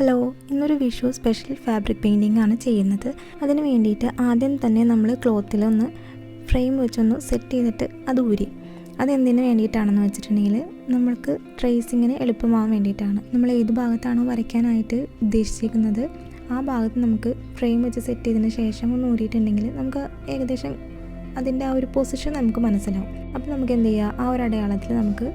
Hello ഇന്നൊരു Vishu special fabric painting ആണ് ചെയ്യുന്നത്. അതിന് വേണ്ടിയിട്ട് ആദ്യം തന്നെ നമ്മൾ ക്ലോത്തിലൊന്ന് ഫ്രെയിം വെച്ചൊന്ന് സെറ്റ് ചെയ്തിട്ട് അത് ഊരി. അതെന്തിനു വേണ്ടിയിട്ടാണെന്ന് വെച്ചിട്ടുണ്ടെങ്കിൽ നമ്മൾക്ക് ട്രേസിങ്ങിന് എളുപ്പമാകാൻ വേണ്ടിയിട്ടാണ്. നമ്മൾ ഏത് ഭാഗത്താണോ വരയ്ക്കാനായിട്ട് ഉദ്ദേശിച്ചിരിക്കുന്നത് ആ ഭാഗത്ത് നമുക്ക് ഫ്രെയിം വെച്ച് സെറ്റ് ചെയ്തതിന് ശേഷം ഒന്ന് ഊരിയിട്ടുണ്ടെങ്കിൽ നമുക്ക് ഏകദേശം അതിന്റെ ആ ഒരു പൊസിഷൻ നമുക്ക് മനസ്സിലാവും. അപ്പോൾ നമുക്ക് എന്ത് ചെയ്യുക ആ ഒരു അടയാളത്തിൽ നമുക്ക്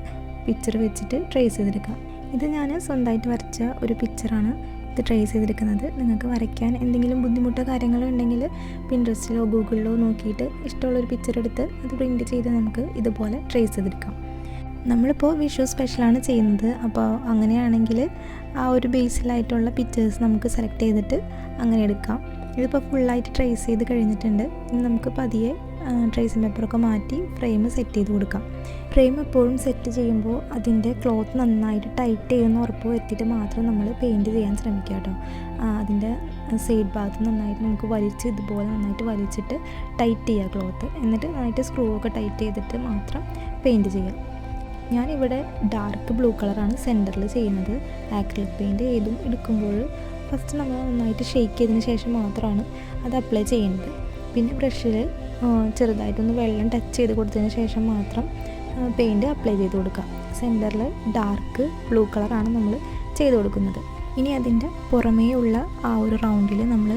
പിക്ചർ വെച്ചിട്ട് ട്രേസ് ചെയ്തെടുക്കാം. ഇത് ഞാൻ സ്വന്തമായിട്ട് വരച്ച ഒരു പിക്ചറാണ് ഇത് ട്രേസ് ചെയ്തെടുക്കുന്നത്. നിങ്ങൾക്ക് വരയ്ക്കാൻ എന്തെങ്കിലും ബുദ്ധിമുട്ടോ കാര്യങ്ങളോ ഉണ്ടെങ്കിൽ പിൻട്രസ്റ്റിലോ ഗൂഗിളിലോ നോക്കിയിട്ട് ഇഷ്ടമുള്ളൊരു പിക്ചർ എടുത്ത് അത് പ്രിന്റ് ചെയ്ത് നമുക്ക് ഇതുപോലെ ട്രേസ് ചെയ്തെടുക്കാം. നമ്മളിപ്പോൾ വിഷു സ്പെഷ്യലാണ് ചെയ്യുന്നത്. അപ്പോൾ അങ്ങനെയാണെങ്കിൽ ആ ഒരു ബേസിലായിട്ടുള്ള പിക്ചേഴ്സ് നമുക്ക് സെലക്ട് ചെയ്തിട്ട് അങ്ങനെ എടുക്കാം. ഇതിപ്പോൾ ഫുള്ളായിട്ട് ട്രേസ് ചെയ്ത് കഴിഞ്ഞിട്ടുണ്ട്. ഇനി നമുക്ക് പതിയെ ട്രേസിംഗ് പേപ്പറൊക്കെ മാറ്റി ഫ്രെയിം സെറ്റ് ചെയ്ത് കൊടുക്കാം. ഫ്രെയിം എപ്പോഴും സെറ്റ് ചെയ്യുമ്പോൾ അതിന്റെ ക്ലോത്ത് നന്നായിട്ട് ടൈറ്റ് ചെയ്യുന്ന ഉറപ്പ് വരുത്തിയിട്ട് മാത്രം നമ്മൾ പെയിന്റ് ചെയ്യാൻ ശ്രമിക്കുക കേട്ടോ. അതിന്റെ സൈഡ് ഭാഗത്ത് നന്നായിട്ട് നമുക്ക് വലിച്ച് ഇതുപോലെ നന്നായിട്ട് വലിച്ചിട്ട് ടൈറ്റ് ചെയ്യുക ക്ലോത്ത് എന്നിട്ട് നന്നായിട്ട് സ്ക്രൂ ഒക്കെ ടൈറ്റ് ചെയ്തിട്ട് മാത്രം പെയിന്റ് ചെയ്യുക. ഞാനിവിടെ ഡാർക്ക് ബ്ലൂ കളറാണ് സെന്ററിൽ ചെയ്യുന്നത്. ആക്രിലിക് പെയിന്റ് ഏതും എടുക്കുമ്പോൾ ഫസ്റ്റ് നമ്മൾ നന്നായിട്ട് ഷെയ്ക്ക് ചെയ്തതിന് ശേഷം മാത്രമാണ് അത് അപ്ലൈ ചെയ്യേണ്ടത് പിന്നെ ബ്രഷിൽ ചെറുതായിട്ടൊന്ന് വെള്ളം ടച്ച് ചെയ്ത് കൊടുത്തതിന് ശേഷം മാത്രം പെയിന്റ് അപ്ലൈ ചെയ്ത് കൊടുക്കുക സെന്ററിൽ ഡാർക്ക് ബ്ലൂ കളറാണ് നമ്മൾ ചെയ്ത് കൊടുക്കുന്നത്. ഇനി അതിന്റെ പുറമേ ഉള്ള ആ ഒരു റൗണ്ടിൽ നമ്മൾ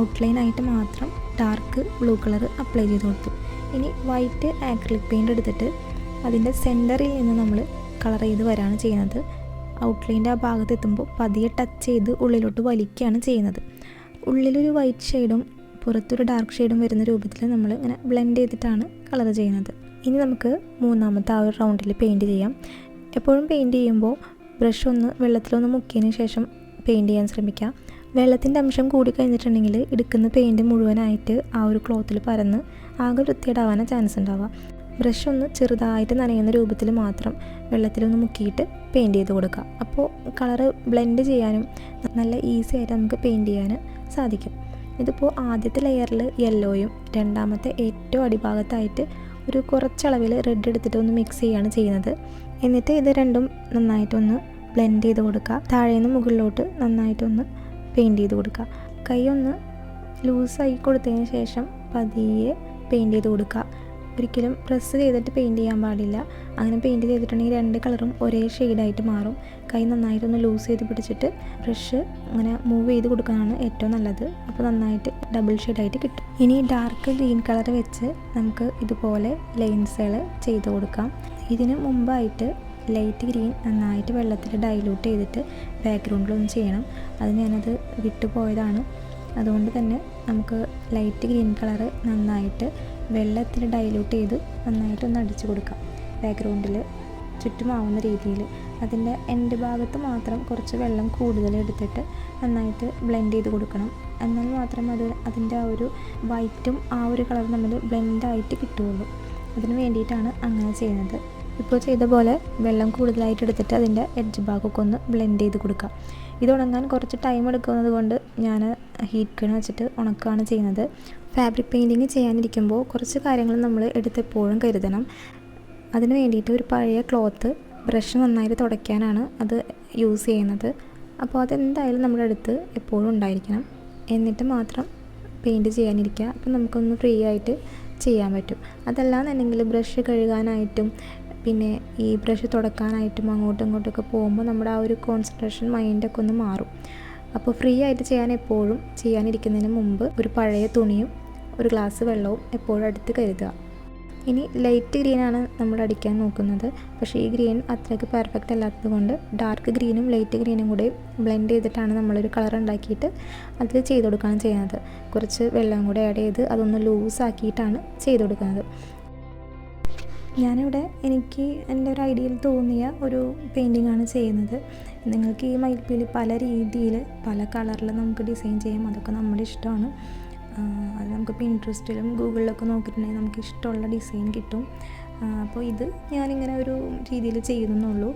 ഔട്ട്ലൈൻ ആയിട്ട് മാത്രം ഡാർക്ക് ബ്ലൂ കളർ അപ്ലൈ ചെയ്ത് കൊടുത്തു. ഇനി വൈറ്റ് ആക്രിലിക് പെയിന്റ് എടുത്തിട്ട് അതിന്റെ സെന്ററിൽ നിന്ന് നമ്മൾ കളർ ചെയ്ത് വരാണ് ചെയ്യുന്നത്. ഔട്ട്ലൈന്റെ ആ ഭാഗത്ത് എത്തുമ്പോൾ പതിയെ ടച്ച് ചെയ്ത് ഉള്ളിലോട്ട് വലിക്കുകയാണ് ചെയ്യുന്നത്. ഉള്ളിലൊരു വൈറ്റ് ഷെയ്ഡും പുറത്തൊരു ഡാർക്ക് ഷെയ്ഡും വരുന്ന രൂപത്തിൽ നമ്മൾ ഇങ്ങനെ ബ്ലെൻഡ് ചെയ്തിട്ടാണ് കളർ ചെയ്യുന്നത്. ഇനി നമുക്ക് മൂന്നാമത്തെ ആ ഒരു റൗണ്ടിൽ പെയിന്റ് ചെയ്യാം. എപ്പോഴും പെയിന്റ് ചെയ്യുമ്പോൾ ബ്രഷ് ഒന്ന് വെള്ളത്തിലൊന്ന് മുക്കിയതിന് ശേഷം പെയിന്റ് ചെയ്യാൻ ശ്രമിക്കുക വെള്ളത്തിന്റെ അംശം കൂടി കഴിഞ്ഞിട്ടുണ്ടെങ്കിൽ എടുക്കുന്ന പെയിന്റ് മുഴുവനായിട്ട് ആ ഒരു ക്ലോത്തിൽ പരന്ന് ആകെ വൃത്തിയേടാവാനാണ് ചാൻസ് ഉണ്ടാവുക. ബ്രഷ് ഒന്ന് ചെറുതായിട്ട് നനയുന്ന രൂപത്തിൽ മാത്രം വെള്ളത്തിലൊന്ന് മുക്കിയിട്ട് പെയിന്റ് ചെയ്ത് കൊടുക്കുക. അപ്പോൾ കളറ് ബ്ലെൻഡ് ചെയ്യാനും നല്ല ഈസി ആയിട്ട് നമുക്ക് പെയിന്റ് ചെയ്യാൻ സാധിക്കും. ഇതിപ്പോൾ ആദ്യത്തെ ലെയറിൽ യെല്ലോയും രണ്ടാമത്തെ ഏറ്റവും അടിഭാഗത്തായിട്ട് ഒരു കുറച്ചളവിൽ റെഡ് എടുത്തിട്ട് ഒന്ന് മിക്സ് ചെയ്യുകയാണ് ചെയ്യുന്നത്. എന്നിട്ട് ഇത് രണ്ടും നന്നായിട്ടൊന്ന് ബ്ലെൻഡ് ചെയ്ത് കൊടുക്കുക. താഴേന്ന് മുകളിലോട്ട് നന്നായിട്ടൊന്ന് പെയിന്റ് ചെയ്ത് കൊടുക്കുക. കൈ ഒന്ന് ലൂസായി കൊടുത്തതിന് ശേഷം പതിയെ പെയിന്റ് ചെയ്ത് കൊടുക്കുക. ഒരിക്കലും പ്രസ് ചെയ്തിട്ട് പെയിന്റ് ചെയ്യാൻ പാടില്ല. അങ്ങനെ പെയിന്റ് ചെയ്തിട്ടുണ്ടെങ്കിൽ രണ്ട് കളറും ഒരേ ഷെയ്ഡായിട്ട് മാറും. കൈ നന്നായിട്ടൊന്ന് ലൂസ് ചെയ്ത് പിടിച്ചിട്ട് ബ്രഷ് അങ്ങനെ മൂവ് ചെയ്ത് കൊടുക്കാനാണ് ഏറ്റവും നല്ലത്. അപ്പോൾ നന്നായിട്ട് ഡബിൾ ഷെയ്ഡായിട്ട് കിട്ടും. ഇനി ഡാർക്ക് ഗ്രീൻ കളർ വെച്ച് നമുക്ക് ഇതുപോലെ ലൈൻസുകൾ ചെയ്ത് കൊടുക്കാം. ഇതിന് മുമ്പായിട്ട് ലൈറ്റ് ഗ്രീൻ നന്നായിട്ട് വെള്ളത്തിൽ ഡൈലൂട്ട് ചെയ്തിട്ട് ബാക്ക്ഗ്രൗണ്ടിലൊന്ന് ചെയ്യണം. അത് ഞാനത് വിട്ടുപോയതാണ്. അതുകൊണ്ട് തന്നെ നമുക്ക് ലൈറ്റ് ഗ്രീൻ കളറ് നന്നായിട്ട് വെള്ളത്തിൽ ഡൈലൂട്ട് ചെയ്ത് നന്നായിട്ടൊന്ന് അടിച്ചു കൊടുക്കാം. ബാക്ക്ഗ്രൗണ്ടിൽ ചുറ്റുമാവുന്ന രീതിയിൽ. അതിന്റെ എന്റെ ഭാഗത്ത് മാത്രം കുറച്ച് വെള്ളം കൂടുതൽ എടുത്തിട്ട് നന്നായിട്ട് ബ്ലെൻഡ് ചെയ്ത് കൊടുക്കണം. എന്നാൽ മാത്രം അത് അതിന്റെ ആ ഒരു വൈറ്റും ആ ഒരു കളറും നമ്മൾ ബ്ലെൻഡായിട്ട് കിട്ടുകയുള്ളൂ. അതിന് വേണ്ടിയിട്ടാണ് അങ്ങനെ ചെയ്യുന്നത്. ഇപ്പോൾ ചെയ്ത പോലെ വെള്ളം കൂടുതലായിട്ട് എടുത്തിട്ട് അതിന്റെ എഡ്ജ് ഭാഗമൊക്കെ ഒന്ന് ബ്ലെൻഡ് ചെയ്ത് കൊടുക്കാം. ഇത് ഉണങ്ങാൻ കുറച്ച് ടൈം എടുക്കുന്നത് കൊണ്ട് ഞാൻ ഹീറ്റ് ഗൺ വെച്ചിട്ട് ഉണക്കുകയാണ് ചെയ്യുന്നത്. ഫാബ്രിക് പെയിന്റിങ് ചെയ്യാനിരിക്കുമ്പോൾ കുറച്ച് കാര്യങ്ങൾ നമ്മൾ എടുത്തെപ്പോഴും കരുതണം. അതിന് വേണ്ടിയിട്ട് ഒരു പഴയ ക്ലോത്ത് ബ്രഷ് നന്നായിട്ട് തുടയ്ക്കാനാണ് അത് യൂസ് ചെയ്യുന്നത്. അപ്പോൾ അതെന്തായാലും നമ്മുടെ അടുത്ത് എപ്പോഴും ഉണ്ടായിരിക്കണം. എന്നിട്ട് മാത്രം പെയിന്റ് ചെയ്യാനിരിക്കുക. അപ്പോൾ നമുക്കൊന്ന് ഫ്രീ ആയിട്ട് ചെയ്യാൻ പറ്റും. അതല്ലാന്നുണ്ടെങ്കിൽ ബ്രഷ് കഴുകാനായിട്ടും പിന്നെ ഈ ബ്രഷ് തുടക്കാനായിട്ടും അങ്ങോട്ടും ഇങ്ങോട്ടൊക്കെ പോകുമ്പോൾ നമ്മുടെ ആ ഒരു കോൺസെൻട്രേഷൻ മൈൻഡൊക്കെ ഒന്ന് മാറും. അപ്പോൾ ഫ്രീ ആയിട്ട് ചെയ്യാൻ എപ്പോഴും ചെയ്യാനിരിക്കുന്നതിന് മുമ്പ് ഒരു പഴയ തുണിയും ഒരു ഗ്ലാസ് വെള്ളവും എപ്പോഴും അടുത്ത് കരുതുക. ഇനി ലൈറ്റ് ഗ്രീനാണ് നമ്മൾ അടിക്കാൻ നോക്കുന്നത്. പക്ഷേ ഈ ഗ്രീൻ അത്രയ്ക്ക് പെർഫെക്റ്റ് അല്ലാത്തത് കൊണ്ട് ഡാർക്ക് ഗ്രീനും ലൈറ്റ് ഗ്രീനും കൂടി ബ്ലെൻഡ് ചെയ്തിട്ടാണ് നമ്മളൊരു കളർ ഉണ്ടാക്കിയിട്ട് അതിൽ ചെയ്ത് കൊടുക്കുകയാണ് ചെയ്യുന്നത്. കുറച്ച് വെള്ളം കൂടെ ആഡ് ചെയ്ത് അതൊന്ന് ലൂസാക്കിയിട്ടാണ് ചെയ്ത് കൊടുക്കുന്നത്. ഞാനിവിടെ എനിക്ക് എന്റെ ഒരു ഐഡിയയിൽ തോന്നിയ ഒരു പെയിന്റിംഗ് ആണ് ചെയ്യുന്നത്. നിങ്ങൾക്ക് ഈ മയിൽപ്പീലി പല രീതിയിൽ പല കളറിൽ നമുക്ക് ഡിസൈൻ ചെയ്യാം. അതൊക്കെ നമ്മുടെ ഇഷ്ടമാണ്. അത് നമുക്ക് പിൻട്രസ്റ്റിലും ഗൂഗിളിലൊക്കെ നോക്കിയിട്ടുണ്ടെങ്കിൽ നമുക്ക് ഇഷ്ടമുള്ള ഡിസൈൻ കിട്ടും. അപ്പോൾ ഇത് ഞാനിങ്ങനെ ഒരു രീതിയിൽ ചെയ്യുന്നുള്ളൂ.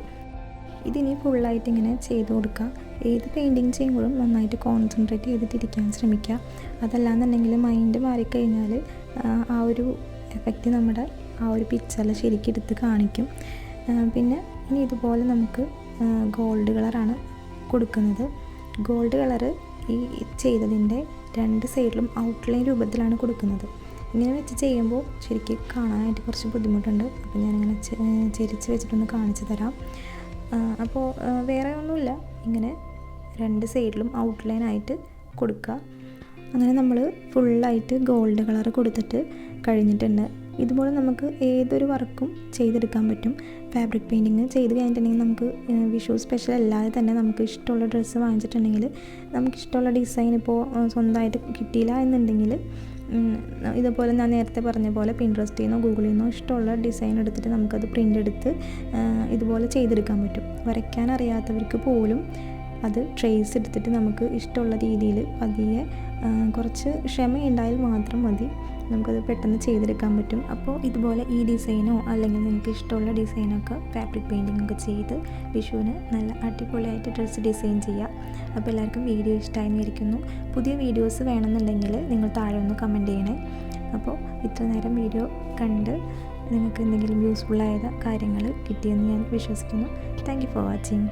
ഇതിനി ഫുള്ളായിട്ട് ഇങ്ങനെ ചെയ്ത് കൊടുക്കുക. ഏത് പെയിന്റിങ് ചെയ്യുമ്പോഴും നന്നായിട്ട് കോൺസെൻട്രേറ്റ് ചെയ്തിട്ടിരിക്കാൻ ശ്രമിക്കുക. അതല്ലാന്നുണ്ടെങ്കിൽ മൈൻഡ് മാറിക്കഴിഞ്ഞാൽ ആ ഒരു എഫക്റ്റ് നമ്മുടെ ആ ഒരു പിക്ചറിൽ ശരിക്കും എടുത്ത് കാണിക്കും. പിന്നെ ഇനി ഇതുപോലെ നമുക്ക് ഗോൾഡ് കളറാണ് കൊടുക്കുന്നത്. ഗോൾഡ് കളറ് ഈ ചെയ്തതിന്റെ രണ്ട് സൈഡിലും ഔട്ട്ലൈൻ രൂപത്തിലാണ് കൊടുക്കുന്നത്. ഇങ്ങനെ വെച്ച് ചെയ്യുമ്പോൾ ശരിക്കും കാണാനായിട്ട് കുറച്ച് ബുദ്ധിമുട്ടുണ്ട്. അപ്പോൾ ഞാനിങ്ങനെ ചെരിച്ച് വെച്ചിട്ടൊന്ന് കാണിച്ചു തരാം. അപ്പോൾ വേറെ ഒന്നുമില്ല. ഇങ്ങനെ രണ്ട് സൈഡിലും ഔട്ട്ലൈൻ ആയിട്ട് കൊടുക്കുക. അങ്ങനെ നമ്മൾ ഫുള്ളായിട്ട് ഗോൾഡ് കളർ കൊടുത്തിട്ട് കഴിഞ്ഞിട്ടുണ്ട്. ഇതുപോലെ നമുക്ക് ഏതൊരു വർക്കും ചെയ്തെടുക്കാൻ പറ്റും. ഫാബ്രിക് പെയിന്റിങ് ചെയ്ത് കഴിഞ്ഞിട്ടുണ്ടെങ്കിൽ നമുക്ക് വിഷു സ്പെഷ്യൽ അല്ലാതെ തന്നെ നമുക്ക് ഇഷ്ടമുള്ള ഡ്രസ്സ് വാങ്ങിച്ചിട്ടുണ്ടെങ്കിൽ നമുക്ക് ഇഷ്ടമുള്ള ഡിസൈൻ ഇപ്പോൾ സ്വന്തമായിട്ട് കിട്ടിയില്ല എന്നുണ്ടെങ്കിൽ ഇതുപോലെ ഞാൻ നേരത്തെ പറഞ്ഞ പോലെ പിൻട്രസ്റ്റിൽ നിന്നോ ഗൂഗിളിൽ നിന്നോ ഇഷ്ടമുള്ള ഡിസൈൻ എടുത്തിട്ട് നമുക്കത് പ്രിന്റ് എടുത്ത് ഇതുപോലെ ചെയ്തെടുക്കാൻ പറ്റും. വരയ്ക്കാൻ അറിയാത്തവർക്ക് പോലും അത് ട്രേസ് എടുത്തിട്ട് നമുക്ക് ഇഷ്ടമുള്ള രീതിയിൽ പതിയെ കുറച്ച് ക്ഷമയുണ്ടായാൽ മാത്രം മതി. നമുക്കത് പെട്ടെന്ന് ചെയ്തെടുക്കാൻ പറ്റും. അപ്പോൾ ഇതുപോലെ ഈ ഡിസൈനോ അല്ലെങ്കിൽ നിങ്ങൾക്ക് ഇഷ്ടമുള്ള ഡിസൈനൊക്കെ ഫാബ്രിക് പെയിന്റിംഗ് ഒക്കെ ചെയ്ത് വിഷുവിന് നല്ല അടിപൊളിയായിട്ട് ഡ്രസ്സ് ഡിസൈൻ ചെയ്യുക അപ്പോൾ എല്ലാവർക്കും വീഡിയോ ഇഷ്ടമായി ഇരിക്കുന്നു പുതിയ വീഡിയോസ് വേണമെന്നുണ്ടെങ്കിൽ നിങ്ങൾ താഴെ ഒന്ന് കമന്റ് ചെയ്യണേ. അപ്പോൾ ഇത്ര നേരം വീഡിയോ കണ്ട് നിങ്ങൾക്ക് എന്തെങ്കിലും യൂസ്ഫുള്ളായ കാര്യങ്ങൾ കിട്ടിയെന്ന് ഞാൻ വിശ്വസിക്കുന്നു. Thank for watching